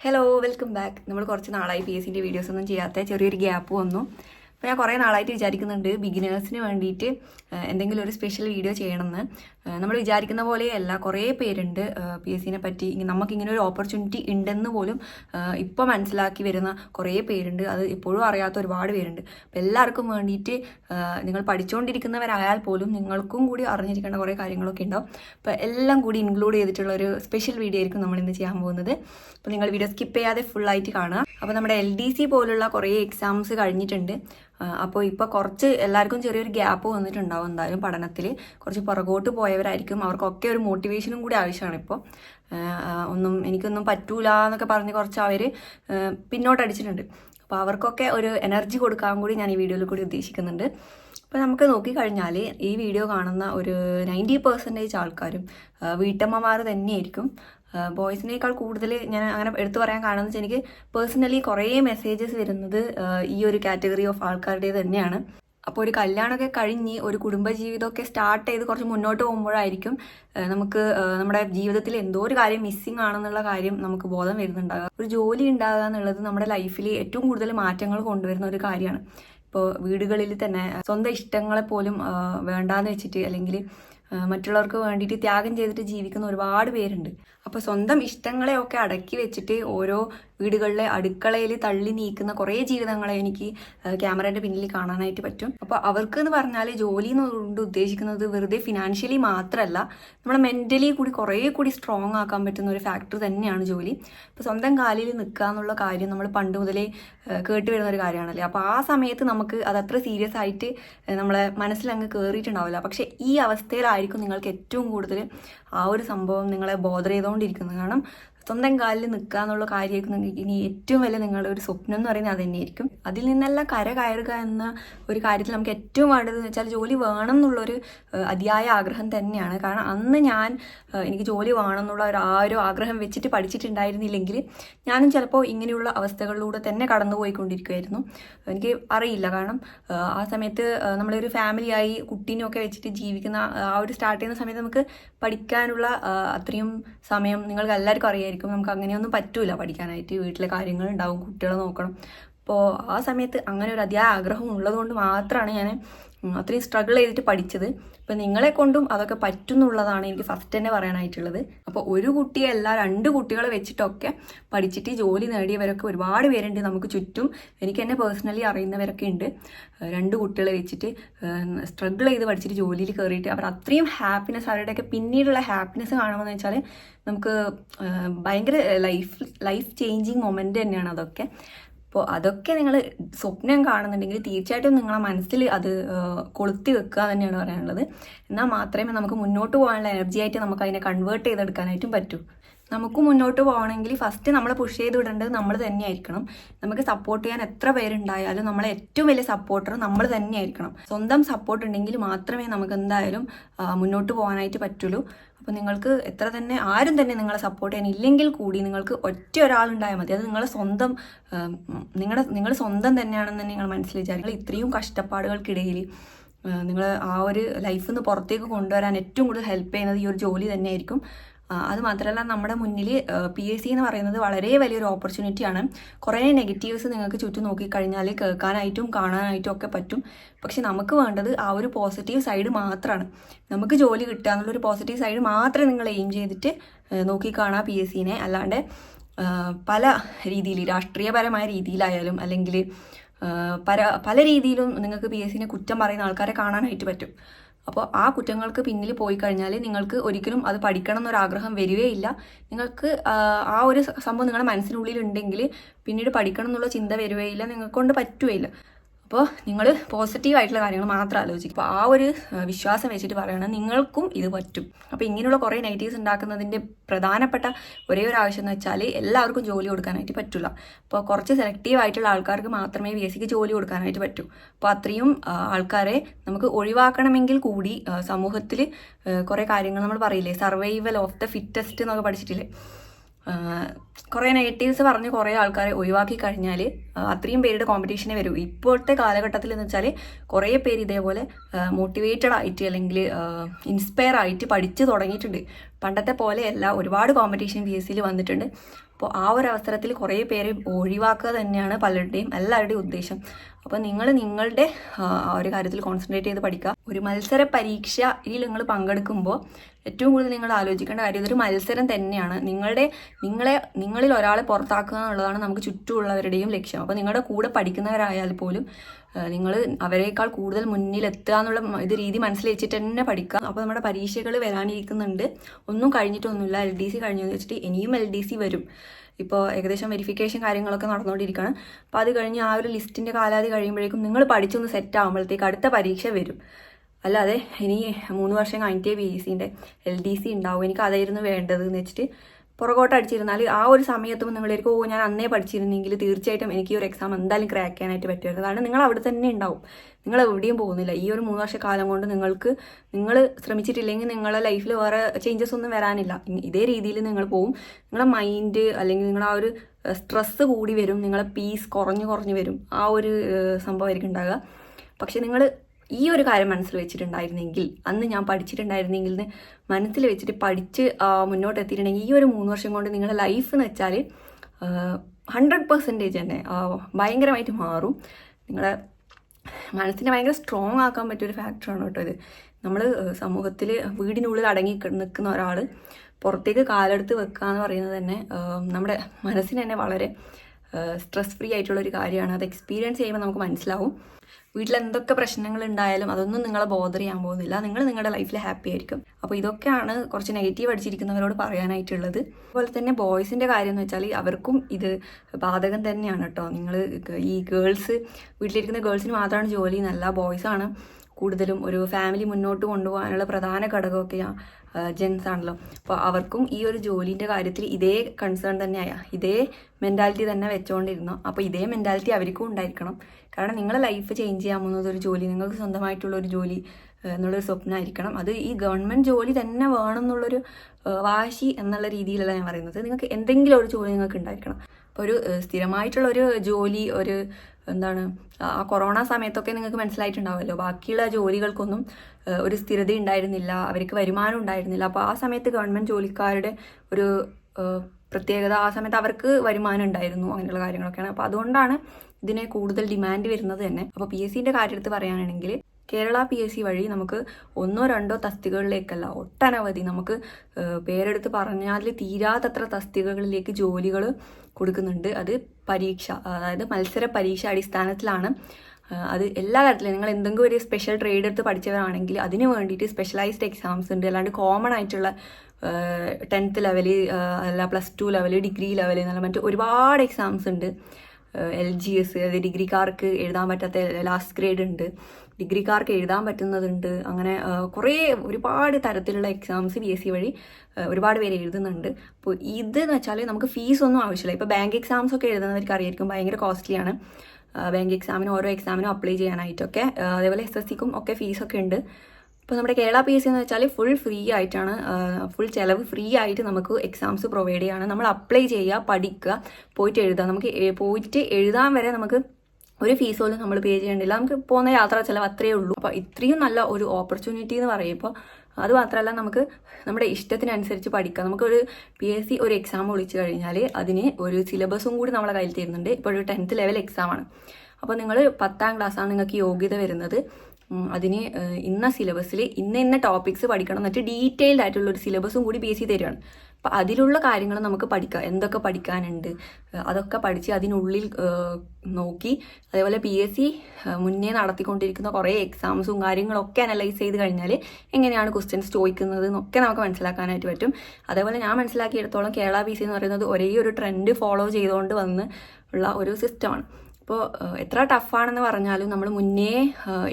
Hello welcome back നമ്മൾ കുറച്ച് നാളായി പി എസ് സിന്റെ വീഡിയോസ് ഒന്നും ചെയ്യാത്ത ചെറിയൊരു ഗ്യാപ്പ് വന്നു. അപ്പോൾ ഞാൻ കുറേ നാളായിട്ട് വിചാരിക്കുന്നുണ്ട് ബിഗിനേഴ്സിന് വേണ്ടിയിട്ട് എന്തെങ്കിലും ഒരു സ്പെഷ്യൽ വീഡിയോ ചെയ്യണമെന്ന്. നമ്മൾ വിചാരിക്കുന്ന പോലെയല്ല. കുറേ പേരുണ്ട്. പി എസ് സിനെ പറ്റി നമുക്ക് നമുക്കിങ്ങനെ ഒരു ഓപ്പർച്യൂണിറ്റി ഉണ്ടെന്ന് പോലും ഇപ്പോൾ മനസ്സിലാക്കി വരുന്ന കുറേ പേരുണ്ട്. അത് ഇപ്പോഴും അറിയാത്ത ഒരുപാട് പേരുണ്ട്. അപ്പോൾ എല്ലാവർക്കും വേണ്ടിയിട്ട് നിങ്ങൾ പഠിച്ചുകൊണ്ടിരിക്കുന്നവരായാൽ പോലും നിങ്ങൾക്കും കൂടി അറിഞ്ഞിരിക്കേണ്ട കുറേ കാര്യങ്ങളൊക്കെ ഉണ്ടാവും. അപ്പോൾ എല്ലാം കൂടി ഇൻക്ലൂഡ് ചെയ്തിട്ടുള്ള ഒരു സ്പെഷ്യൽ വീഡിയോ ആയിരിക്കും നമ്മൾ ഇന്ന് ചെയ്യാൻ പോകുന്നത്. അപ്പോൾ നിങ്ങൾ വീഡിയോ സ്കിപ്പ് ചെയ്യാതെ ഫുൾ ആയിട്ട് കാണുക. അപ്പോൾ നമ്മുടെ എൽ ഡി സി പോലുള്ള കുറേ എക്സാംസ് കഴിഞ്ഞിട്ടുണ്ട്. അപ്പോൾ ഇപ്പോൾ കുറച്ച് എല്ലാവർക്കും ചെറിയൊരു ഗ്യാപ്പ് വന്നിട്ടുണ്ടാവും എന്തായാലും പഠനത്തിൽ കുറച്ച് പുറകോട്ട് പോയവരായിരിക്കും. അവർക്കൊക്കെ ഒരു മോട്ടിവേഷനും കൂടി ആവശ്യമാണ് ഇപ്പോൾ ഒന്നും എനിക്കൊന്നും പറ്റൂല എന്നൊക്കെ പറഞ്ഞ് കുറച്ച് അവർ പിന്നോട്ടടിച്ചിട്ടുണ്ട് അപ്പോൾ അവർക്കൊക്കെ ഒരു എനർജി കൊടുക്കാൻ കൂടി ഞാൻ ഈ വീഡിയോയിൽ കൂടി ഉദ്ദേശിക്കുന്നുണ്ട്. അപ്പോൾ നമുക്ക് നോക്കിക്കഴിഞ്ഞാൽ ഈ വീഡിയോ കാണുന്ന ഒരു നയന്റി പെർസെന്റേജ് ആൾക്കാരും വീട്ടമ്മമാർ തന്നെയായിരിക്കും. ബോയ്സിനേക്കാൾ കൂടുതൽ ഞാൻ അങ്ങനെ എടുത്തു പറയാൻ കാണുന്നത് വെച്ചാൽ എനിക്ക് പേഴ്സണലി കുറേ മെസ്സേജസ് വരുന്നത് ഈ ഒരു കാറ്റഗറി ഓഫ് ആൾക്കാരുടെ തന്നെയാണ്. അപ്പോൾ ഒരു കല്യാണമൊക്കെ കഴിഞ്ഞ് ഒരു കുടുംബജീവിതമൊക്കെ സ്റ്റാർട്ട് ചെയ്ത് കുറച്ച് മുന്നോട്ട് പോകുമ്പോഴായിരിക്കും നമുക്ക് നമ്മുടെ ജീവിതത്തിൽ എന്തോ ഒരു കാര്യം മിസ്സിങ് ആണെന്നുള്ള കാര്യം നമുക്ക് ബോധം വരുന്നുണ്ടാകുക ഒരു ജോലി ഉണ്ടാകുക എന്നുള്ളത് നമ്മുടെ ലൈഫിൽ ഏറ്റവും കൂടുതൽ മാറ്റങ്ങൾ കൊണ്ടുവരുന്ന ഒരു കാര്യമാണ്. ഇപ്പോൾ വീടുകളിൽ തന്നെ സ്വന്തം ഇഷ്ടങ്ങളെ പോലും വേണ്ടാന്ന് വെച്ചിട്ട് അല്ലെങ്കിൽ മറ്റുള്ളവർക്ക് വേണ്ടിയിട്ട് ത്യാഗം ചെയ്തിട്ട് ജീവിക്കുന്ന ഒരുപാട് പേരുണ്ട്. അപ്പോൾ സ്വന്തം ഇഷ്ടങ്ങളെയൊക്കെ അടക്കി വെച്ചിട്ട് ഓരോ വീടുകളിലെ അടുക്കളയിൽ തള്ളി നീക്കുന്ന കുറേ ജീവിതങ്ങളെ എനിക്ക് ക്യാമറയുടെ പിന്നിൽ കാണാനായിട്ട് പറ്റും. അപ്പോൾ അവർക്ക് എന്ന് പറഞ്ഞാൽ ജോലി എന്നുകൊണ്ട് ഉദ്ദേശിക്കുന്നത് വെറുതെ ഫിനാൻഷ്യലി മാത്രമല്ല നമ്മളെ മെന്റലി കൂടി കുറേ കൂടി സ്ട്രോങ് ആക്കാൻ പറ്റുന്ന ഒരു ഫാക്ടർ തന്നെയാണ് ജോലി. അപ്പോൾ സ്വന്തം കാലിൽ നിൽക്കുക എന്നുള്ള കാര്യം നമ്മൾ പണ്ട് മുതലേ കേട്ട് വരുന്ന ഒരു കാര്യമാണല്ലേ? അപ്പോൾ ആ സമയത്ത് നമുക്ക് അത് അത്ര സീരിയസ് ആയിട്ട് നമ്മളെ നമ്മളെ മനസ്സിലങ്ങ് കയറിയിട്ടുണ്ടാവില്ല പക്ഷേ ഈ അവസ്ഥയിലായിരിക്കും നിങ്ങൾക്ക് ഏറ്റവും കൂടുതൽ ആ ഒരു സംഭവം നിങ്ങളെ ബോധർ ചെയ്തുകൊണ്ടിരിക്കുന്നത് കാരണം സ്വന്തം കാലിൽ നിൽക്കുക എന്നുള്ള കാര്യമായിരിക്കും ഇനി ഏറ്റവും വലിയ നിങ്ങളുടെ ഒരു സ്വപ്നം എന്ന് പറയുന്നത് അത് തന്നെയായിരിക്കും. അതിൽ നിന്നെല്ലാം കര കയറുക എന്ന ഒരു കാര്യത്തിൽ നമുക്ക് ഏറ്റവും വേണ്ടത് എന്ന് വെച്ചാൽ ജോലി വേണം എന്നുള്ളൊരു അതിയായ ആഗ്രഹം തന്നെയാണ്. കാരണം അന്ന് ഞാൻ എനിക്ക് ജോലി വേണം എന്നുള്ള ഒരു ആ ഒരു ആഗ്രഹം വെച്ചിട്ട് പഠിച്ചിട്ടുണ്ടായിരുന്നില്ലെങ്കിൽ ഞാനും ചിലപ്പോൾ ഇങ്ങനെയുള്ള അവസ്ഥകളിലൂടെ തന്നെ കടന്നു പോയിക്കൊണ്ടിരിക്കുമായിരുന്നു എനിക്ക് അറിയില്ല. കാരണം ആ സമയത്ത് നമ്മളൊരു ഫാമിലിയായി കുട്ടീനെയൊക്കെ വെച്ചിട്ട് ജീവിക്കുന്ന ആ ഒരു സ്റ്റാർട്ട് ചെയ്യുന്ന സമയത്ത് നമുക്ക് പഠിക്കാനുള്ള അത്രയും സമയം നിങ്ങൾക്ക് എല്ലാവർക്കും അറിയായിരിക്കും. നമുക്ക് അങ്ങനെയൊന്നും പറ്റൂല പഠിക്കാനായിട്ട്. വീട്ടിലെ കാര്യങ്ങൾ ഉണ്ടാവും കുട്ടികളെ നോക്കണം. അപ്പോൾ ആ സമയത്ത് അങ്ങനെ ഒരു അതിയായ ആഗ്രഹം ഉള്ളതുകൊണ്ട് മാത്രമാണ് ഞാൻ അത്രയും സ്ട്രഗിൾ ചെയ്തിട്ട് പഠിച്ചത്. അപ്പം നിങ്ങളെ കൊണ്ടും അതൊക്കെ പറ്റുന്നുള്ളതാണ് എനിക്ക് ഫസ്റ്റ് തന്നെ പറയാനായിട്ടുള്ളത്. അപ്പോൾ ഒരു കുട്ടിയെ അല്ല രണ്ട് കുട്ടികളെ വെച്ചിട്ടൊക്കെ പഠിച്ചിട്ട് ജോലി നേടിയവരൊക്കെ ഒരുപാട് പേരുണ്ട് നമുക്ക് ചുറ്റും. എനിക്ക് എന്നെ പേഴ്സണലി അറിയുന്നവരൊക്കെ ഉണ്ട്. രണ്ട് കുട്ടികളെ വെച്ചിട്ട് സ്ട്രഗിൾ ചെയ്ത് പഠിച്ചിട്ട് ജോലിയിൽ കയറിയിട്ട് അവർ അത്രയും ഹാപ്പിനെസ് അവരുടെയൊക്കെ പിന്നീടുള്ള ഹാപ്പിനെസ് കാണുമെന്ന് വെച്ചാൽ നമുക്ക് ഭയങ്കര ലൈഫ് ലൈഫ് ചേഞ്ചിങ് മൊമെന്റ് തന്നെയാണ് അതൊക്കെ. അപ്പോൾ അതൊക്കെ നിങ്ങൾ സ്വപ്നം കാണുന്നുണ്ടെങ്കിൽ തീർച്ചയായിട്ടും നിങ്ങളെ മനസ്സിൽ അത് കൊളുത്തി വെക്കുക തന്നെയാണ് പറയാനുള്ളത്. എന്നാൽ മാത്രമേ നമുക്ക് മുന്നോട്ട് പോകാനുള്ള എനർജി ആയിട്ട് നമുക്ക് അതിനെ കൺവേർട്ട് ചെയ്തെടുക്കാനായിട്ടും പറ്റൂ. നമുക്ക് മുന്നോട്ട് പോകണമെങ്കിൽ ഫസ്റ്റ് നമ്മളെ പുഷ് ചെയ്ത് വിടേണ്ടത് നമ്മൾ തന്നെയായിരിക്കണം. നമുക്ക് സപ്പോർട്ട് ചെയ്യാൻ എത്ര പേരുണ്ടായാലും നമ്മളെ ഏറ്റവും വലിയ സപ്പോർട്ടർ നമ്മൾ തന്നെയായിരിക്കണം. സ്വന്തം സപ്പോർട്ട് ഉണ്ടെങ്കിൽ മാത്രമേ നമുക്ക് എന്തായാലും മുന്നോട്ട് പോകാനായിട്ട് പറ്റുള്ളൂ. അപ്പോൾ നിങ്ങൾക്ക് എത്ര തന്നെ ആരും തന്നെ നിങ്ങളെ സപ്പോർട്ട് ചെയ്യാൻ ഇല്ലെങ്കിൽ കൂടി നിങ്ങൾക്ക് ഒറ്റ ഒരാളുണ്ടായാൽ മതി. അത് നിങ്ങളെ സ്വന്തം നിങ്ങളുടെ നിങ്ങൾ സ്വന്തം തന്നെയാണെന്ന് തന്നെ നിങ്ങൾ മനസ്സിൽ വിചാരിക്കും നിങ്ങൾ ഇത്രയും കഷ്ടപ്പാടുകൾക്കിടയിൽ നിങ്ങൾ ആ ഒരു ലൈഫിൽ നിന്ന് പുറത്തേക്ക് കൊണ്ടുവരാൻ ഏറ്റവും കൂടുതൽ ഹെൽപ്പ് ചെയ്യുന്നത് ഈ ഒരു ജോലി തന്നെയായിരിക്കും. ആ, അത് മാത്രമല്ല നമ്മുടെ മുന്നിൽ പി എസ് സി എന്ന് പറയുന്നത് വളരെ വലിയൊരു ഓപ്പർച്യൂണിറ്റിയാണ് കുറേ നെഗറ്റീവ്സ് നിങ്ങൾക്ക് ചുറ്റും നോക്കിക്കഴിഞ്ഞാൽ കേൾക്കാനായിട്ടും കാണാനായിട്ടും ഒക്കെ പറ്റും. പക്ഷെ നമുക്ക് വേണ്ടത് ആ ഒരു പോസിറ്റീവ് സൈഡ് മാത്രമാണ് നമുക്ക് ജോലി കിട്ടുക എന്നുള്ളൊരു പോസിറ്റീവ് സൈഡ് മാത്രമേ നിങ്ങൾ എയിം ചെയ്തിട്ട് നോക്കിക്കാണുക പി എസ് സീനെ അല്ലാണ്ട് പല രീതിയിൽ രാഷ്ട്രീയപരമായ രീതിയിലായാലും അല്ലെങ്കിൽ പല പല രീതിയിലും നിങ്ങൾക്ക് പി എസ് സിനെ കുറ്റം പറയുന്ന ആൾക്കാരെ കാണാനായിട്ട് പറ്റും. അപ്പോൾ ആ കുറ്റങ്ങൾക്ക് പിന്നിൽ പോയി കഴിഞ്ഞാൽ നിങ്ങൾക്ക് ഒരിക്കലും അത് പഠിക്കണം എന്നൊരാഗ്രഹം വരികയില്ല. നിങ്ങൾക്ക് ആ, ഒരു സംഭവം നിങ്ങളുടെ മനസ്സിനുള്ളിൽ ഉണ്ടെങ്കിൽ പിന്നീട് പഠിക്കണം എന്നുള്ള ചിന്ത വരികയില്ല. നിങ്ങൾക്കൊണ്ട് പറ്റുകയില്ല. അപ്പോൾ നിങ്ങൾ പോസിറ്റീവ് ആയിട്ടുള്ള കാര്യങ്ങൾ മാത്രം ആലോചിക്കും. അപ്പോൾ ആ ഒരു വിശ്വാസം വെച്ചിട്ട് പറയണം നിങ്ങൾക്കും ഇത് പറ്റും. അപ്പോൾ ഇങ്ങനെയുള്ള കുറേ നെഗറ്റീവ്സ് ഉണ്ടാക്കുന്നതിന്റെ പ്രധാനപ്പെട്ട ഒരേ ഒരു ആവശ്യം എന്ന് വെച്ചാൽ എല്ലാവർക്കും ജോലി കൊടുക്കാനായിട്ട് പറ്റില്ല അപ്പോൾ കുറച്ച് സെലക്റ്റീവ് ആയിട്ടുള്ള ആൾക്കാർക്ക് മാത്രമേ ബി എസ് സിക്ക് ജോലി കൊടുക്കാനായിട്ട് പറ്റൂ. അപ്പോൾ അത്രയും ആൾക്കാരെ നമുക്ക് ഒഴിവാക്കണമെങ്കിൽ കൂടി സമൂഹത്തിൽ കുറേ കാര്യങ്ങൾ നമ്മൾ പറയില്ലേ? സർവൈവൽ ഓഫ് ദ ഫിറ്റസ്റ്റ് എന്നൊക്കെ പഠിച്ചിട്ടില്ലേ? കുറേ നെഗറ്റീവ്സ് പറഞ്ഞ് കുറേ ആൾക്കാരെ ഒഴിവാക്കി കഴിഞ്ഞാൽ അത്രയും പേരുടെ കോമ്പറ്റീഷനെ വരൂ. ഇപ്പോഴത്തെ കാലഘട്ടത്തിൽ എന്ന് വെച്ചാൽ കുറേ പേര് ഇതേപോലെ മോട്ടിവേറ്റഡ് ആയിട്ട് അല്ലെങ്കിൽ ഇൻസ്പയർ ആയിട്ട് പഠിച്ചു തുടങ്ങിയിട്ടുണ്ട്. പണ്ടത്തെ പോലെയല്ല ഒരുപാട് കോമ്പറ്റീഷൻ പി എസ് സിയിൽ വന്നിട്ടുണ്ട്. അപ്പോൾ ആ ഒരു അവസരത്തിൽ കുറേ പേരെ ഒഴിവാക്കുക തന്നെയാണ് പലരുടെയും എല്ലാവരുടെയും ഉദ്ദേശം. അപ്പോൾ നിങ്ങൾ നിങ്ങളുടെ ഒരു കാര്യത്തിൽ കോൺസെൻട്രേറ്റ് ചെയ്ത് പഠിക്കുക. ഒരു മത്സര പരീക്ഷയിൽ നിങ്ങൾ പങ്കെടുക്കുമ്പോൾ ഏറ്റവും കൂടുതൽ നിങ്ങൾ ആലോചിക്കേണ്ട കാര്യം ഇതൊരു മത്സരം തന്നെയാണ്. നിങ്ങളുടെ നിങ്ങളെ നിങ്ങളിൽ ഒരാളെ പുറത്താക്കുക എന്നുള്ളതാണ് നമുക്ക് ചുറ്റുമുള്ളവരുടെയും ലക്ഷ്യം. അപ്പോൾ നിങ്ങളുടെ കൂടെ പഠിക്കുന്നവരായാൽ പോലും നിങ്ങൾ അവരെക്കാൾ കൂടുതൽ മുന്നിലെത്തുക എന്നുള്ള ഇത് രീതി മനസ്സിൽ വെച്ചിട്ട് തന്നെ പഠിക്കുക. അപ്പോൾ നമ്മുടെ പരീക്ഷകൾ വരാനിരിക്കുന്നുണ്ട്. ഒന്നും കഴിഞ്ഞിട്ടൊന്നുമില്ല. എൽ ഡി സി കഴിഞ്ഞെന്ന് വെച്ചിട്ട് ഇനിയും എൽ ഡി സി വരും. ഇപ്പോൾ ഏകദേശം വെരിഫിക്കേഷൻ കാര്യങ്ങളൊക്കെ നടന്നുകൊണ്ടിരിക്കുകയാണ്. അപ്പോൾ അത് കഴിഞ്ഞ് ആ ഒരു ലിസ്റ്റിന്റെ കാലാവധി കഴിയുമ്പോഴേക്കും നിങ്ങൾ പഠിച്ചൊന്ന് സെറ്റ് ആകുമ്പോഴത്തേക്ക് അടുത്ത പരീക്ഷ വരും. അല്ലാതെ ഇനി മൂന്ന് വർഷം കഴിഞ്ഞിട്ടേ ബി എസ് സിന്റെ എൽ ഡി സി ഉണ്ടാവും. എനിക്ക് അതായിരുന്നു വേണ്ടത് എന്ന് വെച്ചിട്ട് പുറകോട്ട് അടിച്ചിരുന്നാൽ ആ ഒരു സമയത്തും നിങ്ങളേക്ക് ഓ ഞാൻ അന്നേ പഠിച്ചിരുന്നെങ്കിൽ തീർച്ചയായിട്ടും എനിക്ക് ഈ ഒരു എക്സാം എന്തായാലും ക്രാക്ക് ചെയ്യാനായിട്ട് പറ്റുമായിരുന്നു. കാരണം നിങ്ങൾ അവിടെ തന്നെ ഉണ്ടാവും. നിങ്ങൾ എവിടെയും പോകുന്നില്ല. ഈ ഒരു മൂന്ന് വർഷ കാലം കൊണ്ട് നിങ്ങൾക്ക് നിങ്ങൾ ശ്രമിച്ചിട്ടില്ലെങ്കിൽ നിങ്ങളുടെ ലൈഫിൽ വേറെ ചേഞ്ചസ് ഒന്നും വരാനില്ല. ഇതേ രീതിയിൽ നിങ്ങൾ പോവും. നിങ്ങളുടെ മൈൻഡ് അല്ലെങ്കിൽ നിങ്ങളുടെ ആ ഒരു സ്ട്രെസ്സ് കൂടി വരും. നിങ്ങളെ പീസ് കുറഞ്ഞു കുറഞ്ഞു വരും. ആ ഒരു സംഭവമായിരിക്കും ഉണ്ടാകുക പക്ഷെ നിങ്ങൾ ഈ ഒരു കാര്യം മനസ്സിൽ വെച്ചിട്ടുണ്ടായിരുന്നെങ്കിൽ അന്ന് ഞാൻ പഠിച്ചിട്ടുണ്ടായിരുന്നെങ്കിൽ മനസ്സിൽ വെച്ചിട്ട് പഠിച്ച് മുന്നോട്ട് എത്തിയിട്ടുണ്ടെങ്കിൽ ഈ ഒരു മൂന്ന് വർഷം കൊണ്ട് നിങ്ങളുടെ ലൈഫ് എന്ന് വെച്ചാൽ ഹൺഡ്രഡ് പെർസെന്റേജ് തന്നെ ഭയങ്കരമായിട്ട് മാറും. നിങ്ങളുടെ മനസ്സിനെ ഭയങ്കര സ്ട്രോങ് ആക്കാൻ പറ്റിയൊരു ഫാക്ടറാണ് കേട്ടോ ഇത്. നമ്മൾ സമൂഹത്തിൽ വീടിനുള്ളിൽ അടങ്ങി നിൽക്കുന്ന ഒരാൾ പുറത്തേക്ക് കാലെടുത്ത് വെക്കുക എന്ന് പറയുന്നത് തന്നെ നമ്മുടെ മനസ്സിന് തന്നെ വളരെ സ്ട്രെസ് ഫ്രീ ആയിട്ടുള്ള ഒരു കാര്യമാണ്. അത് എക്സ്പീരിയൻസ് ചെയ്യുമ്പോൾ നമുക്ക് മനസ്സിലാവും. വീട്ടിൽ എന്തൊക്കെ പ്രശ്നങ്ങൾ ഉണ്ടായാലും അതൊന്നും നിങ്ങളെ ബോധർ ചെയ്യാൻ പോകുന്നില്ല. നിങ്ങൾ നിങ്ങളുടെ ലൈഫിൽ ഹാപ്പി ആയിരിക്കും. അപ്പോൾ ഇതൊക്കെയാണ് കുറച്ച് നെഗറ്റീവ് അടിച്ചിരിക്കുന്നവരോട് പറയാനായിട്ടുള്ളത്. അതുപോലെ തന്നെ ബോയ്സിന്റെ കാര്യം എന്ന് വെച്ചാൽ അവർക്കും ഇത് ബാധകം തന്നെയാണ് കേട്ടോ. നിങ്ങൾ ഈ ഗേൾസ് വീട്ടിലിരിക്കുന്ന ഗേൾസിന് മാത്രമാണ് ജോലി എന്നല്ല ബോയ്സാണ് കൂടുതലും ഒരു ഫാമിലി മുന്നോട്ട് കൊണ്ടുപോകാനുള്ള പ്രധാന ഘടകമൊക്കെ ജെൻസ് ആണല്ലോ അപ്പോൾ അവർക്കും ഈ ഒരു ജോലിന്റെ കാര്യത്തിൽ ഇതേ കൺസേൺ തന്നെയായ ഇതേ മെന്റാലിറ്റി തന്നെ വെച്ചുകൊണ്ടിരുന്നു അപ്പോൾ ഇതേ മെന്റാലിറ്റി അവർക്കും ഉണ്ടായിരിക്കണം. കാരണം നിങ്ങളെ ലൈഫ് ചേഞ്ച് ചെയ്യാൻ പോകുന്നത് ഒരു ജോലി നിങ്ങൾക്ക് സ്വന്തമായിട്ടുള്ള ഒരു ജോലി എന്നുള്ളൊരു സ്വപ്നമായിരിക്കണം അത് ഈ ഗവൺമെന്റ് ജോലി തന്നെ വേണം എന്നുള്ളൊരു വാശി എന്നുള്ള രീതിയിലല്ല ഞാൻ പറയുന്നത്. നിങ്ങൾക്ക് എന്തെങ്കിലും ഒരു ജോലി നിങ്ങൾക്ക് ഉണ്ടായിരിക്കണം. അപ്പോൾ ഒരു സ്ഥിരമായിട്ടുള്ള ഒരു ജോലി ഒരു എന്താണ് ആ കൊറോണ സമയത്തൊക്കെ നിങ്ങൾക്ക് മനസ്സിലായിട്ടുണ്ടാവുമല്ലോ. ബാക്കിയുള്ള ജോലികൾക്കൊന്നും ഒരു സ്ഥിരത ഉണ്ടായിരുന്നില്ല അവർക്ക് വരുമാനം ഉണ്ടായിരുന്നില്ല. അപ്പോൾ ആ സമയത്ത് ഗവൺമെന്റ് ജോലിക്കാരുടെ ഒരു പ്രത്യേകത ആ സമയത്ത് അവർക്ക് വരുമാനം ഉണ്ടായിരുന്നു അങ്ങനെയുള്ള കാര്യങ്ങളൊക്കെയാണ്. അപ്പോൾ അതുകൊണ്ടാണ് ഇതിനെ കൂടുതൽ ഡിമാൻഡ് വരുന്നത് തന്നെ. അപ്പോൾ പി എസ് സിന്റെ കാര്യത്തിൽ പറയുകയാണെങ്കിൽ കേരള പി എസ് സി വഴി നമുക്ക് ഒന്നോ രണ്ടോ തസ്തികകളിലേക്കല്ല ഒട്ടനവധി നമുക്ക് പേരെടുത്ത് പറഞ്ഞാൽ തീരാത്തത്ര തസ്തികകളിലേക്ക് ജോലികൾ കൊടുക്കുന്നുണ്ട്. അത് പരീക്ഷ അതായത് മത്സര പരീക്ഷ അടിസ്ഥാനത്തിലാണ്. അത് എല്ലാ കാര്യത്തിലും നിങ്ങൾ എന്തെങ്കിലും ഒരു സ്പെഷ്യൽ ട്രേഡ് എടുത്ത് പഠിച്ചവരാണെങ്കിൽ അതിന് വേണ്ടിയിട്ട് സ്പെഷ്യലൈസ്ഡ് എക്സാംസ് ഉണ്ട്. അല്ലാണ്ട് കോമൺ ആയിട്ടുള്ള ടെൻത്ത് ലെവൽ അല്ല plus two level degree level എന്നുള്ള മറ്റു ഒരുപാട് എക്സാംസ് ഉണ്ട്. എൽ ജി എസ് ഡിഗ്രിക്കാർക്ക് എഴുതാൻ പറ്റാത്ത ലാസ്റ്റ് ഗ്രേഡ് ഉണ്ട്. ഡിഗ്രിക്കാർക്ക് എഴുതാൻ പറ്റുന്നതുണ്ട്. അങ്ങനെ കുറേ ഒരുപാട് തരത്തിലുള്ള എക്സാംസ് പി എസ് സി വഴി ഒരുപാട് പേര് എഴുതുന്നുണ്ട്. അപ്പോൾ ഇതെന്ന് വെച്ചാൽ നമുക്ക് ഫീസ് ഒന്നും ആവശ്യമില്ല. ഇപ്പോൾ ബാങ്ക് എക്സാംസ് ഒക്കെ എഴുതുന്നവർക്ക് അറിയായിരിക്കും ഭയങ്കര കോസ്റ്റ്ലിയാണ് ബാങ്ക് എക്സാമിനും ഓരോ എക്സാമിനും അപ്ലൈ ചെയ്യാനായിട്ടൊക്കെ അതേപോലെ എസ് എസ് സിക്കും ഒക്കെ ഫീസൊക്കെ ഉണ്ട്. ഇപ്പോൾ നമ്മുടെ കേരള പി എസ് സി എന്ന് വെച്ചാൽ ഫുൾ ഫ്രീ ആയിട്ടാണ് ഫുൾ ചിലവ് ഫ്രീ ആയിട്ട് നമുക്ക് എക്സാംസ് പ്രൊവൈഡ് ചെയ്യാണ്. നമ്മൾ അപ്ലൈ ചെയ്യുക പഠിക്കുക പോയിട്ട് എഴുതുക. നമുക്ക് പോയിട്ട് എഴുതാൻ വരെ നമുക്ക് ഒരു ഫീസ് പോലും നമ്മൾ പേ ചെയ്യേണ്ടില്ല. നമുക്ക് പോകുന്ന യാത്ര ചിലവ് അത്രയേ ഉള്ളൂ. അപ്പോൾ ഇത്രയും നല്ല ഒരു ഓപ്പർച്യൂണിറ്റി എന്ന് പറയുമ്പോൾ അത് മാത്രമല്ല നമുക്ക് നമ്മുടെ ഇഷ്ടത്തിനനുസരിച്ച് പഠിക്കാം. നമുക്കൊരു പി എസ് സി ഒരു എക്സാം വിളിച്ചു കഴിഞ്ഞാൽ അതിന് ഒരു സിലബസും കൂടി നമ്മളെ കയ്യിൽ തരുന്നുണ്ട്. ഇപ്പോൾ ഒരു ടെൻത്ത് ലെവൽ എക്സാമാണ് അപ്പോൾ നിങ്ങൾ പത്താം ക്ലാസ്സാണ് നിങ്ങൾക്ക് യോഗ്യത വരുന്നത്. അതിന് ഇന്ന സിലബസിൽ ഇന്ന ഇന്ന ടോപ്പിക്സ് പഠിക്കണം എന്നിട്ട് ഡീറ്റെയിൽഡ് ആയിട്ടുള്ള ഒരു സിലബസും കൂടി ബി എസ് സി തരികയാണ് അപ്പോൾ അതിലുള്ള കാര്യങ്ങൾ നമുക്ക് പഠിക്കാം. എന്തൊക്കെ പഠിക്കാനുണ്ട്? അതൊക്കെ പഠിച്ച് അതിനുള്ളിൽ നോക്കി. അതേപോലെ പി എസ് സി മുന്നേ നടത്തിക്കൊണ്ടിരിക്കുന്ന കുറേ എക്സാംസും കാര്യങ്ങളൊക്കെ അനലൈസ് ചെയ്ത് കഴിഞ്ഞാൽ എങ്ങനെയാണ് ക്വസ്റ്റ്യൻസ് ചോദിക്കുന്നത് എന്നൊക്കെ നമുക്ക് മനസ്സിലാക്കാനായിട്ട് പറ്റും. അതേപോലെ ഞാൻ മനസ്സിലാക്കിയെടുത്തോളം കേരള പി സി എന്ന് പറയുന്നത് ഒരേ ഒരു ട്രെൻഡ് ഫോളോ ചെയ്തുകൊണ്ട് വന്ന് ഉള്ള ഒരു സിസ്റ്റമാണ് അപ്പോൾ എത്ര ടഫാണെന്ന് പറഞ്ഞാലും നമ്മൾ മുന്നേ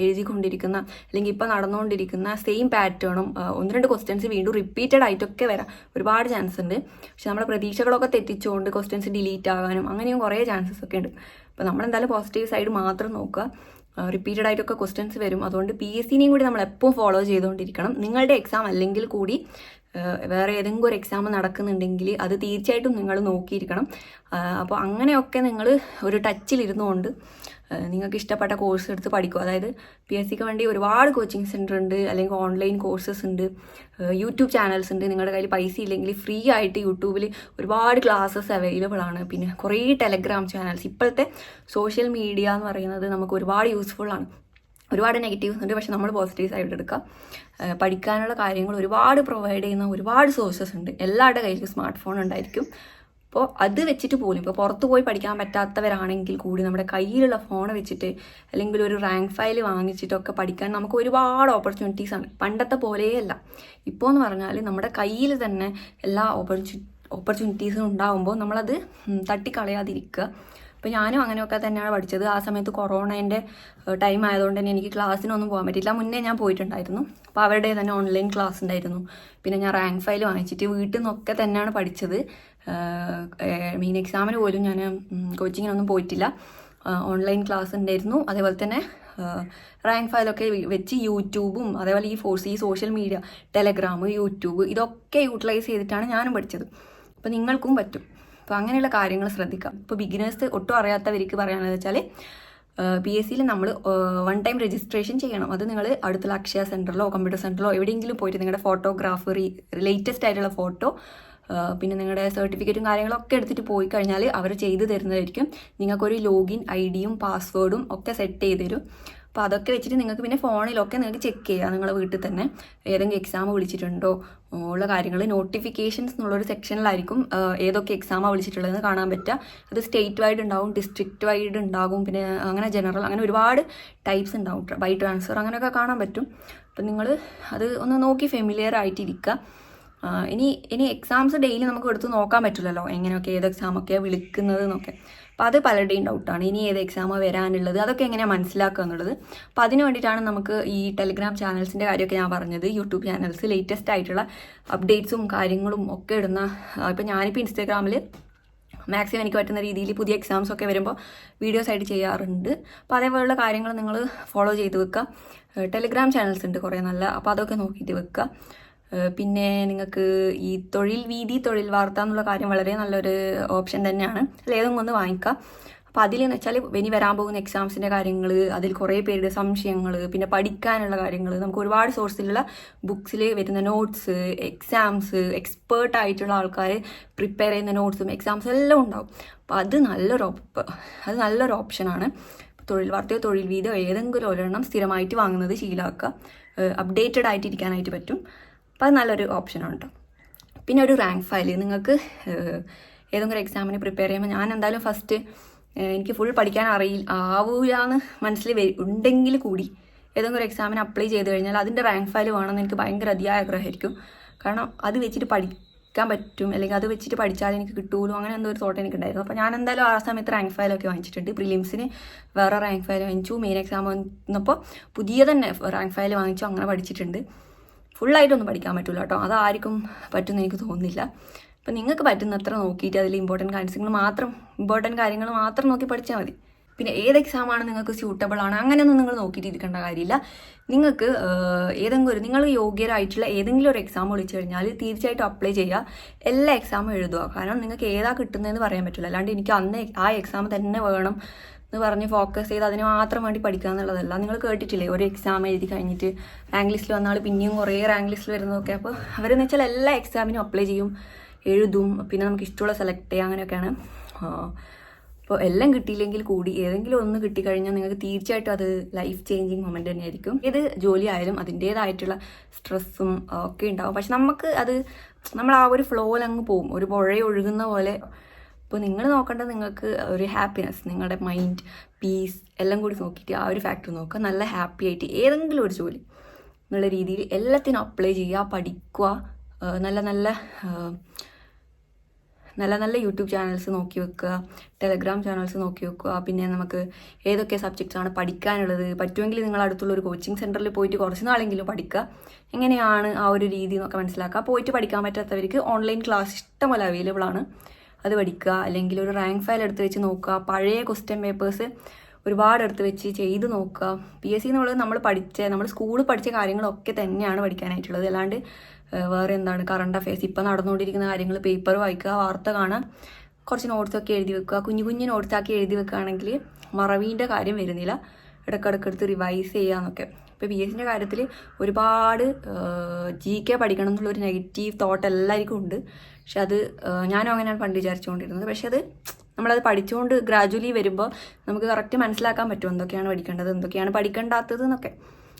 എഴുതിക്കൊണ്ടിരിക്കുന്ന അല്ലെങ്കിൽ ഇപ്പോൾ നടന്നുകൊണ്ടിരിക്കുന്ന സെയിം പാറ്റേണും ഒന്ന് രണ്ട് ക്വസ്റ്റ്യൻസ് വീണ്ടും റിപ്പീറ്റഡ് ആയിട്ടൊക്കെ വരാം. ഒരുപാട് ചാൻസ് ഉണ്ട്. പക്ഷെ നമ്മുടെ പ്രതീക്ഷകളൊക്കെ തെറ്റിച്ചുകൊണ്ട് ക്വസ്റ്റ്യൻസ് ഡിലീറ്റ് ആകാനും അങ്ങനെയും കുറേ ചാൻസസ് ഒക്കെ ഉണ്ട്. അപ്പോൾ നമ്മളെന്തായാലും പോസിറ്റീവ് സൈഡ് മാത്രം നോക്കുക. റിപ്പീറ്റഡ് ആയിട്ടൊക്കെ ക്വസ്റ്റ്യൻസ് വരും. അതുകൊണ്ട് പി എസ് സിനെയും കൂടി നമ്മൾ എപ്പോഴും ഫോളോ ചെയ്തുകൊണ്ടിരിക്കണം നിങ്ങളുടെ എക്സാം അല്ലെങ്കിൽ കൂടി വേറെ ഏതെങ്കിലും ഒരു എക്സാം നടക്കുന്നുണ്ടെങ്കിൽ അത് തീർച്ചയായിട്ടും നിങ്ങൾ നോക്കിയിരിക്കണം. അപ്പോൾ അങ്ങനെയൊക്കെ നിങ്ങൾ ഒരു ടച്ചിലിരുന്നുകൊണ്ട് നിങ്ങൾക്ക് ഇഷ്ടപ്പെട്ട കോഴ്സ് എടുത്ത് പഠിക്കും അതായത് പി എസ് സിക്ക് വേണ്ടി ഒരുപാട് കോച്ചിങ് സെന്റർ ഉണ്ട് അല്ലെങ്കിൽ ഓൺലൈൻ കോഴ്സസ് ഉണ്ട് യൂട്യൂബ് ചാനൽസ് ഉണ്ട്. നിങ്ങളുടെ കയ്യിൽ പൈസ ഇല്ലെങ്കിൽ ഫ്രീ ആയിട്ട് യൂട്യൂബിൽ ഒരുപാട് ക്ലാസ്സസ് അവൈലബിൾ ആണ്. പിന്നെ കുറേ ടെലഗ്രാം ചാനൽസ് ഇപ്പോഴത്തെ സോഷ്യൽ മീഡിയ എന്ന് പറയുന്നത് നമുക്ക് ഒരുപാട് യൂസ്ഫുൾ ആണ്. ഒരുപാട് നെഗറ്റീവ്സ് ഉണ്ട്. പക്ഷെ നമ്മൾ പോസിറ്റീവ് സൈഡിൽ എടുക്കുക പഠിക്കാനുള്ള കാര്യങ്ങൾ ഒരുപാട് പ്രൊവൈഡ് ചെയ്യുന്ന ഒരുപാട് സോഴ്സസ് ഉണ്ട്. എല്ലാവരുടെ കയ്യിലും സ്മാർട്ട് ഫോൺ ഉണ്ടായിരിക്കും. അപ്പോൾ അത് വെച്ചിട്ട് പോലും ഇപ്പോൾ പുറത്ത് പോയി പഠിക്കാൻ പറ്റാത്തവരാണെങ്കിൽ കൂടി നമ്മുടെ കയ്യിലുള്ള ഫോൺ വെച്ചിട്ട് അല്ലെങ്കിൽ ഒരു റാങ്ക് ഫയൽ വാങ്ങിച്ചിട്ടൊക്കെ പഠിക്കാൻ നമുക്ക് ഒരുപാട് ഓപ്പർച്യൂണിറ്റീസ് ആണ്. പണ്ടത്തെ പോലെയല്ല ഇപ്പോൾ എന്ന് പറഞ്ഞാൽ നമ്മുടെ കയ്യിൽ തന്നെ എല്ലാ ഓപ്പർച്യൂ ഓപ്പർച്യൂണിറ്റീസും ഉണ്ടാകുമ്പോൾ നമ്മളത് തട്ടിക്കളയാതിരിക്കുക. അപ്പോൾ ഞാനും അങ്ങനെയൊക്കെ തന്നെയാണ് പഠിച്ചത്. ആ സമയത്ത് കൊറോണേന്റെ ടൈം ആയതുകൊണ്ട് തന്നെ എനിക്ക് ക്ലാസ്സിനൊന്നും പോകാൻ പറ്റില്ല മുന്നേ ഞാൻ പോയിട്ടുണ്ടായിരുന്നു. അപ്പോൾ അവരുടെ തന്നെ ഓൺലൈൻ ക്ലാസ് ഉണ്ടായിരുന്നു. പിന്നെ ഞാൻ റാങ്ക് ഫയൽ വാങ്ങിച്ചിട്ട് വീട്ടിൽ നിന്നൊക്കെ തന്നെയാണ് പഠിച്ചത്. മീൻ എക്സാമിന് പോലും ഞാൻ കോച്ചിങ്ങിനൊന്നും പോയിട്ടില്ല. ഓൺലൈൻ ക്ലാസ് ഉണ്ടായിരുന്നു. അതേപോലെ തന്നെ റാങ്ക് ഫയലൊക്കെ വെച്ച് യൂട്യൂബും അതേപോലെ ഈ ഫോഴ്സ് ഈ സോഷ്യൽ മീഡിയ ടെലഗ്രാം യൂട്യൂബ് ഇതൊക്കെ യൂട്ടിലൈസ് ചെയ്തിട്ടാണ് ഞാനും പഠിച്ചത്. അപ്പോൾ നിങ്ങൾക്കും പറ്റും. അപ്പോൾ അങ്ങനെയുള്ള കാര്യങ്ങൾ ശ്രദ്ധിക്കാം. ഇപ്പോൾ ബിഗിനേഴ്സ് ഒട്ടും അറിയാത്തവർക്ക് പറയാനുള്ളത് വെച്ചാൽ പി എസ് സിയിൽ നമ്മൾ വൺ ടൈം രജിസ്ട്രേഷൻ ചെയ്യണം. അത് നിങ്ങൾ അടുത്തുള്ള അക്ഷയ സെന്ററിലോ കമ്പ്യൂട്ടർ സെന്ററിലോ എവിടെയെങ്കിലും പോയിട്ട് നിങ്ങളുടെ ഫോട്ടോഗ്രാഫ് ലേറ്റസ്റ്റ് ആയിട്ടുള്ള ഫോട്ടോ പിന്നെ നിങ്ങളുടെ സർട്ടിഫിക്കറ്റും കാര്യങ്ങളൊക്കെ എടുത്തിട്ട് പോയി കഴിഞ്ഞാൽ അവർ ചെയ്തു തരുന്നതായിരിക്കും. നിങ്ങൾക്കൊരു ലോഗിൻ ഐ ഡിയും പാസ്വേഡും ഒക്കെ സെറ്റ് ചെയ്ത് തരും. അപ്പോൾ അതൊക്കെ വെച്ചിട്ട് നിങ്ങൾക്ക് പിന്നെ ഫോണിലൊക്കെ നിങ്ങൾക്ക് ചെക്ക് ചെയ്യാം നിങ്ങളുടെ വീട്ടിൽ തന്നെ. ഏതെങ്കിലും എക്സാം വിളിച്ചിട്ടുണ്ടോ? ഉള്ള കാര്യങ്ങൾ നോട്ടിഫിക്കേഷൻസ് എന്നുള്ളൊരു സെക്ഷനിലായിരിക്കും ഏതൊക്കെ എക്സാമാണ് വിളിച്ചിട്ടുള്ളതെന്ന് കാണാൻ പറ്റുക. അത് സ്റ്റേറ്റ് വൈഡ് ഉണ്ടാവും ഡിസ്ട്രിക്റ്റ് വൈഡ് ഉണ്ടാകും പിന്നെ അങ്ങനെ ജനറൽ അങ്ങനെ ഒരുപാട് ടൈപ്സ് ഉണ്ടാവും ബൈ ട്രാൻസ്ഫർ അങ്ങനെയൊക്കെ കാണാൻ പറ്റും. അപ്പം നിങ്ങൾ അത് ഒന്ന് നോക്കി ഫെമിലിയർ ആയിട്ടിരിക്കുക. ഇനി ഇനി എക്സാംസ് ഡെയിലി നമുക്ക് എടുത്ത് നോക്കാൻ പറ്റില്ലല്ലോ. എങ്ങനെയൊക്കെ ഏത് എക്സാമൊക്കെയാണ് വിളിക്കുന്നത് എന്നൊക്കെ. അപ്പോൾ അത് പലരുടെയും ഡൗട്ടാണ് ഇനി ഏത് എക്സാമാണ് വരാനുള്ളത്? അതൊക്കെ എങ്ങനെയാണ് മനസ്സിലാക്കുക എന്നുള്ളത്. അപ്പോൾ അതിന് വേണ്ടിയിട്ടാണ് നമുക്ക് ഈ ടെലിഗ്രാം ചാനൽസിന്റെ കാര്യമൊക്കെ ഞാൻ പറഞ്ഞത്. യൂട്യൂബ് ചാനൽസ് ലേറ്റസ്റ്റ് ആയിട്ടുള്ള അപ്ഡേറ്റ്സും കാര്യങ്ങളും ഒക്കെ ഇടുന്ന ഇപ്പോൾ ഞാനിപ്പോൾ ഇൻസ്റ്റാഗ്രാമിൽ മാക്സിമം എനിക്ക് പറ്റുന്ന രീതിയിൽ പുതിയ എക്സാംസ് ഒക്കെ വരുമ്പോൾ വീഡിയോസ് ആയിട്ട് ചെയ്യാറുണ്ട്. അപ്പോൾ അതേപോലെയുള്ള കാര്യങ്ങൾ നിങ്ങൾ ഫോളോ ചെയ്ത് വെക്കുക. ടെലിഗ്രാം ചാനൽസ് ഉണ്ട് കുറേ നല്ല. അപ്പോൾ അതൊക്കെ നോക്കിയിട്ട് വെക്കുക. പിന്നെ നിങ്ങൾക്ക് ഈ തൊഴിൽ വീതി തൊഴിൽ വാർത്ത എന്നുള്ള കാര്യം വളരെ നല്ലൊരു ഓപ്ഷൻ തന്നെയാണ്. അല്ല? ഏതെങ്കിലും ഒന്ന് വാങ്ങിക്കാം. അപ്പോൾ അതിലെന്ന് വെച്ചാൽ ഇനി വരാൻ പോകുന്ന എക്സാംസിന്റെ കാര്യങ്ങൾ അതിൽ കുറേ പേരുടെ സംശയങ്ങൾ പിന്നെ പഠിക്കാനുള്ള കാര്യങ്ങൾ നമുക്ക് ഒരുപാട് സോഴ്സിലുള്ള ബുക്സിൽ വരുന്ന നോട്ട്സ് എക്സാംസ് എക്സ്പേർട്ട് ആയിട്ടുള്ള ആൾക്കാർ പ്രിപ്പയർ ചെയ്യുന്ന നോട്ട്സും എക്സാംസും എല്ലാം ഉണ്ടാവും. അപ്പോൾ അത് നല്ലൊരു അത് നല്ലൊരു ഓപ്ഷനാണ് തൊഴിൽ വാർത്തയോ തൊഴിൽ വീതോ ഏതെങ്കിലും ഒരെണ്ണം സ്ഥിരമായിട്ട് വാങ്ങുന്നത് ശീലമാക്കുക അപ്ഡേറ്റഡ് ആയിട്ടിരിക്കാനായിട്ട് പറ്റും. അപ്പോൾ അത് നല്ലൊരു ഓപ്ഷനാണ് കേട്ടോ പിന്നെ ഒരു റാങ്ക് ഫയൽ നിങ്ങൾക്ക് ഏതെങ്കിലും ഒരു എക്സാമിന് പ്രിപ്പയർ ചെയ്യുമ്പോൾ ഞാൻ എന്തായാലും ഫസ്റ്റ് എനിക്ക് ഫുൾ പഠിക്കാൻ അറിയില്ല ആവൂല എന്ന് മനസ്സിൽ ഉണ്ടെങ്കിൽ കൂടി ഏതെങ്കിലും ഒരു എക്സാമിന് അപ്ലൈ ചെയ്ത് കഴിഞ്ഞാൽ അതിന്റെ റാങ്ക് ഫയൽ വേണമെന്ന് എനിക്ക് ഭയങ്കര അതിയായ ആഗ്രഹമായിരിക്കും. കാരണം അത് വെച്ചിട്ട് പഠിക്കാൻ പറ്റും. അല്ലെങ്കിൽ അത് വെച്ചിട്ട് പഠിച്ചാൽ എനിക്ക് കിട്ടുമല്ലോ അങ്ങനെ എന്തോ ഒരു തോട്ട് എനിക്ക് ഉണ്ടായിരുന്നു അപ്പോൾ ഞാൻ എന്തായാലും ആ സമയത്ത് റാങ്ക് ഫയലൊക്കെ വാങ്ങിച്ചിട്ടുണ്ട്. പ്രിലിംസിന് വേറെ റാങ്ക് ഫയൽ വാങ്ങിച്ചു. മെയിൻ എക്സാം വന്നപ്പോൾ പുതിയ തന്നെ റാങ്ക് ഫയൽ വാങ്ങിച്ചു. അങ്ങനെ പഠിച്ചിട്ടുണ്ട്. ഫുള്ളായിട്ടൊന്നും പഠിക്കാൻ പറ്റില്ല കേട്ടോ. അതാർക്കും പറ്റുമെന്ന് എനിക്ക് തോന്നുന്നില്ല. അപ്പം നിങ്ങൾക്ക് പറ്റുന്നത്ര നോക്കിയിട്ട് അതിൽ ഇമ്പോർട്ടന്റ് കാര്യങ്ങൾ മാത്രം ഇമ്പോർട്ടന്റ് കാര്യങ്ങൾ മാത്രം നോക്കി പഠിച്ചാൽ മതി. പിന്നെ ഏത് എക്സാം ആണ് നിങ്ങൾക്ക് സ്യൂട്ടബിൾ ആണ്? അങ്ങനെയൊന്നും നിങ്ങൾ നോക്കിയിട്ട് ഇരിക്കേണ്ട കാര്യമില്ല. നിങ്ങൾക്ക് ഏതെങ്കിലും ഒരു നിങ്ങൾ യോഗ്യരായിട്ടുള്ള ഏതെങ്കിലും ഒരു എക്സാം വിളിച്ചു കഴിഞ്ഞാൽ തീർച്ചയായിട്ടും അപ്ലൈ ചെയ്യുക. എല്ലാ എക്സാമും എഴുതുക. കാരണം നിങ്ങൾക്ക് ഏതാ കിട്ടുന്നതെന്ന് പറയാൻ പറ്റില്ല. അല്ലാണ്ട് എനിക്ക് അന്ന് ആ എക്സാം തന്നെ വേണം. എന്ന് പറഞ്ഞ് ഫോക്കസ് ചെയ്ത് അതിന് മാത്രം വേണ്ടി പഠിക്കുക എന്നുള്ളതല്ല. നിങ്ങൾ കേട്ടിട്ടില്ലേ? ഒരു എക്സാം എഴുതി കഴിഞ്ഞിട്ട് റാങ്ക് ലിസ്റ്റിൽ വന്ന പിന്നെയും കുറേ റാങ്ക് ലിസ്റ്റിൽ വരുന്നതൊക്കെ. അപ്പോൾ അവരെന്ന് വെച്ചാൽ എല്ലാ എക്സാമിനും അപ്ലൈ ചെയ്യും എഴുതും പിന്നെ നമുക്ക് ഇഷ്ടമുള്ള സെലക്ട് ചെയ്യാം അങ്ങനെയൊക്കെയാണ്. അപ്പോൾ എല്ലാം കിട്ടിയില്ലെങ്കിൽ കൂടി ഏതെങ്കിലും ഒന്ന് കിട്ടിക്കഴിഞ്ഞാൽ നിങ്ങൾക്ക് തീർച്ചയായിട്ടും അത് ലൈഫ് ചേഞ്ചിങ് മൊമെന്റ് തന്നെയായിരിക്കും. ഏത് ജോലി ആയാലും അതിന്റേതായിട്ടുള്ള സ്ട്രെസ്സും ഒക്കെ ഉണ്ടാവും. പക്ഷെ നമുക്ക് അത് നമ്മൾ ആ ഒരു ഫ്ലോയിൽ അങ്ങ് പോകും. ഒരു പുഴ ഒഴുകുന്ന പോലെ അപ്പോൾ നിങ്ങൾ നോക്കേണ്ടത് നിങ്ങൾക്ക് ഒരു ഹാപ്പിനെസ് നിങ്ങളുടെ മൈൻഡ് പീസ് എല്ലാം കൂടി നോക്കിയിട്ട് ആ ഒരു ഫാക്ടർ നോക്കുക. നല്ല ഹാപ്പി ആയിട്ട് ഏതെങ്കിലും ഒരു ജോലി എന്നുള്ള രീതിയിൽ എല്ലാത്തിനും അപ്ലൈ ചെയ്യുക പഠിക്കുക നല്ല നല്ല നല്ല നല്ല യൂട്യൂബ് ചാനൽസ് നോക്കി വെക്കുക ടെലഗ്രാം ചാനൽസ് നോക്കി വെക്കുക. പിന്നെ നമുക്ക് ഏതൊക്കെ സബ്ജക്റ്റാണ് പഠിക്കാനുള്ളത്? പറ്റുമെങ്കിൽ നിങ്ങൾ അടുത്തുള്ള ഒരു കോച്ചിങ് സെന്ററിൽ പോയിട്ട് കുറച്ച് നാളെങ്കിലും പഠിക്കുക. എങ്ങനെയാണ് ആ ഒരു രീതി എന്നൊക്കെ മനസ്സിലാക്കുക. പോയിട്ട് പഠിക്കാൻ പറ്റാത്തവർക്ക് ഓൺലൈൻ ക്ലാസ് ഇഷ്ടംപോലെ അവൈലബിൾ ആണ്. അത് പഠിക്കുക അല്ലെങ്കിൽ ഒരു റാങ്ക് ഫയൽ എടുത്ത് വെച്ച് നോക്കുക പഴയ ക്വസ്റ്റ്യൻ പേപ്പേഴ്സ് ഒരുപാട് എടുത്ത് വെച്ച് ചെയ്ത് നോക്കുക. പി എസ് സി എന്നുള്ളത് നമ്മൾ പഠിച്ച നമ്മൾ സ്കൂളിൽ പഠിച്ച കാര്യങ്ങളൊക്കെ തന്നെയാണ് പഠിക്കാനായിട്ടുള്ളത്. അല്ലാണ്ട് വേറെ എന്താണ് കറണ്ട് അഫയേഴ്സ് ഇപ്പം നടന്നുകൊണ്ടിരിക്കുന്ന കാര്യങ്ങൾ പേപ്പർ വായിക്കുക വാർത്ത കാണുക കുറച്ച് നോട്ട്സൊക്കെ എഴുതി വെക്കുക കുഞ്ഞു കുഞ്ഞു നോട്ട്സാക്കി എഴുതി വെക്കുകയാണെങ്കിൽ മറവീന്റെ കാര്യം വരുന്നില്ല. ഇടയ്ക്കിടയ്ക്ക് എടുത്ത് റിവൈസ് ചെയ്യുക എന്നൊക്കെ. ഇപ്പോൾ പി എസ് സിന്റെ കാര്യത്തിൽ ഒരുപാട് ജി കെ പഠിക്കണം എന്നുള്ളൊരു നെഗറ്റീവ് തോട്ട് എല്ലാവർക്കും ഉണ്ട്. പക്ഷെ അത് ഞാനും അങ്ങനെയാണ് പണ്ട് വിചാരിച്ചുകൊണ്ടിരുന്നത്. പക്ഷെ അത് നമ്മളത് പഠിച്ചുകൊണ്ട് ഗ്രാജുവലി വരുമ്പോൾ നമുക്ക് കറക്റ്റ് മനസ്സിലാക്കാൻ പറ്റും എന്തൊക്കെയാണ് പഠിക്കേണ്ടത് എന്തൊക്കെയാണ് പഠിക്കേണ്ടാത്തത് എന്നൊക്കെ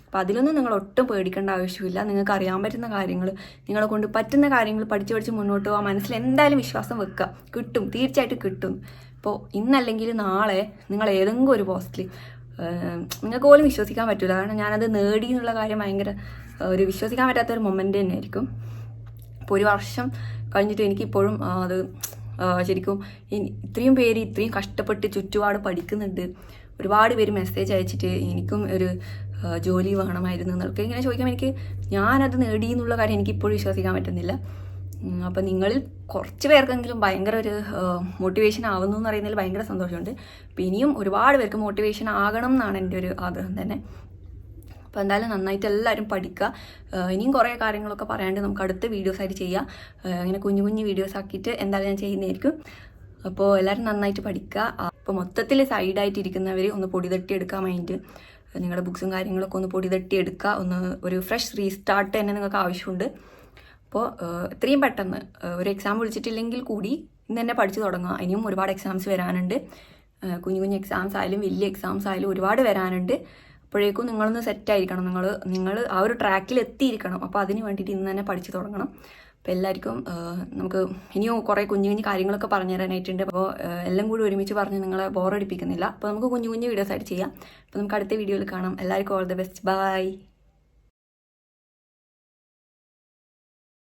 അപ്പോൾ അതിലൊന്നും നിങ്ങൾ ഒട്ടും പേടിക്കേണ്ട ആവശ്യമില്ല. നിങ്ങൾക്ക് അറിയാൻ പറ്റുന്ന കാര്യങ്ങൾ നിങ്ങളെ കൊണ്ട് പറ്റുന്ന കാര്യങ്ങൾ പഠിച്ച് പഠിച്ച് മുന്നോട്ട് പോകാൻ മനസ്സിൽ എന്തായാലും വിശ്വാസം വെക്കുക. കിട്ടും തീർച്ചയായിട്ടും കിട്ടും. ഇപ്പോൾ ഇന്നല്ലെങ്കിൽ നാളെ നിങ്ങൾ ഏതെങ്കിലും ഒരു പോസ്റ്റിൽ നിങ്ങൾക്ക് പോലും വിശ്വസിക്കാൻ പറ്റില്ല കാരണം ഞാനത് നേടി എന്നുള്ള കാര്യം ഭയങ്കര ഒരു വിശ്വസിക്കാൻ പറ്റാത്ത ഒരു മൊമെന്റ് തന്നെയായിരിക്കും. ഇപ്പോൾ ഒരു വർഷം കഴിഞ്ഞിട്ട് എനിക്കിപ്പോഴും അത് ശരിക്കും ഇത്രയും പേര് ഇത്രയും കഷ്ടപ്പെട്ട് ചുറ്റുപാട് പഠിക്കുന്നുണ്ട്. ഒരുപാട് പേര് മെസ്സേജ് അയച്ചിട്ട് എനിക്കും ഒരു ജോലി വേണമായിരുന്നു എന്നൊക്കെ ഇങ്ങനെ ചോദിക്കുമ്പോൾ എനിക്ക് ഞാനത് നേടി എന്നുള്ള കാര്യം എനിക്കിപ്പോഴും വിശ്വസിക്കാൻ പറ്റുന്നില്ല. അപ്പം നിങ്ങളിൽ കുറച്ച് പേർക്കെങ്കിലും ഭയങ്കര ഒരു മോട്ടിവേഷൻ ആവുന്നു എന്ന് പറയുന്നതിൽ ഭയങ്കര സന്തോഷമുണ്ട്. അപ്പം ഇനിയും ഒരുപാട് പേർക്ക് മോട്ടിവേഷൻ ആകണം എന്നാണ് എന്റെ ഒരു ആഗ്രഹം തന്നെ. അപ്പോൾ എന്തായാലും നന്നായിട്ട് എല്ലാവരും പഠിക്കുക. ഇനിയും കുറേ കാര്യങ്ങളൊക്കെ പറയാണ്ട് നമുക്ക് അടുത്ത വീഡിയോസ് ആയിട്ട് ചെയ്യാം. ഇങ്ങനെ കുഞ്ഞു കുഞ്ഞു വീഡിയോസ് ആക്കിയിട്ട് എന്തായാലും ഞാൻ ചെയ്യുന്നതായിരിക്കും. അപ്പോൾ എല്ലാവരും നന്നായിട്ട് പഠിക്കുക. അപ്പോൾ മൊത്തത്തിൽ സൈഡായിട്ട് ഇരിക്കുന്നവർ ഒന്ന് പൊടി തട്ടി എടുക്കാൻ മൈൻഡ് നിങ്ങളുടെ ബുക്സും കാര്യങ്ങളൊക്കെ ഒന്ന് പൊടി തട്ടി എടുക്കുക. ഒന്ന് ഒരു ഫ്രഷ് റീസ്റ്റാർട്ട് തന്നെ നിങ്ങൾക്ക് ആവശ്യമുണ്ട്. അപ്പോൾ എത്രയും പെട്ടെന്ന് ഒരു എക്സാം വിളിച്ചിട്ടില്ലെങ്കിൽ കൂടി ഇന്ന് തന്നെ പഠിച്ചു തുടങ്ങാം ഇനിയും ഒരുപാട് എക്സാംസ് വരാനുണ്ട്. കുഞ്ഞു കുഞ്ഞു എക്സാംസ് ആയാലും വലിയ എക്സാംസ് ആയാലും ഒരുപാട് വരാനുണ്ട്. അപ്പോഴേക്കും നിങ്ങളൊന്ന് സെറ്റായിരിക്കണം നിങ്ങൾ നിങ്ങൾ ആ ഒരു ട്രാക്കിൽ എത്തിയിരിക്കണം. അപ്പോൾ അതിന് വേണ്ടിയിട്ട് ഇന്ന് തന്നെ പഠിച്ചു തുടങ്ങണം. അപ്പോൾ എല്ലാവർക്കും നമുക്ക് ഇനിയും കുറേ കുഞ്ഞു കുഞ്ഞു കാര്യങ്ങളൊക്കെ പറഞ്ഞു തരാനായിട്ടുണ്ട്. അപ്പോൾ എല്ലാം കൂടി ഒരുമിച്ച് പറഞ്ഞ് നിങ്ങളെ ബോറടിപ്പിക്കുന്നില്ല അപ്പോൾ നമുക്ക് കുഞ്ഞു കുഞ്ഞു വീഡിയോസ് ആയിട്ട് ചെയ്യാം. അപ്പോൾ നമുക്ക് അടുത്ത വീഡിയോയിൽ കാണാം. എല്ലാവർക്കും ഓൾ ദ ബെസ്റ്റ് ബൈ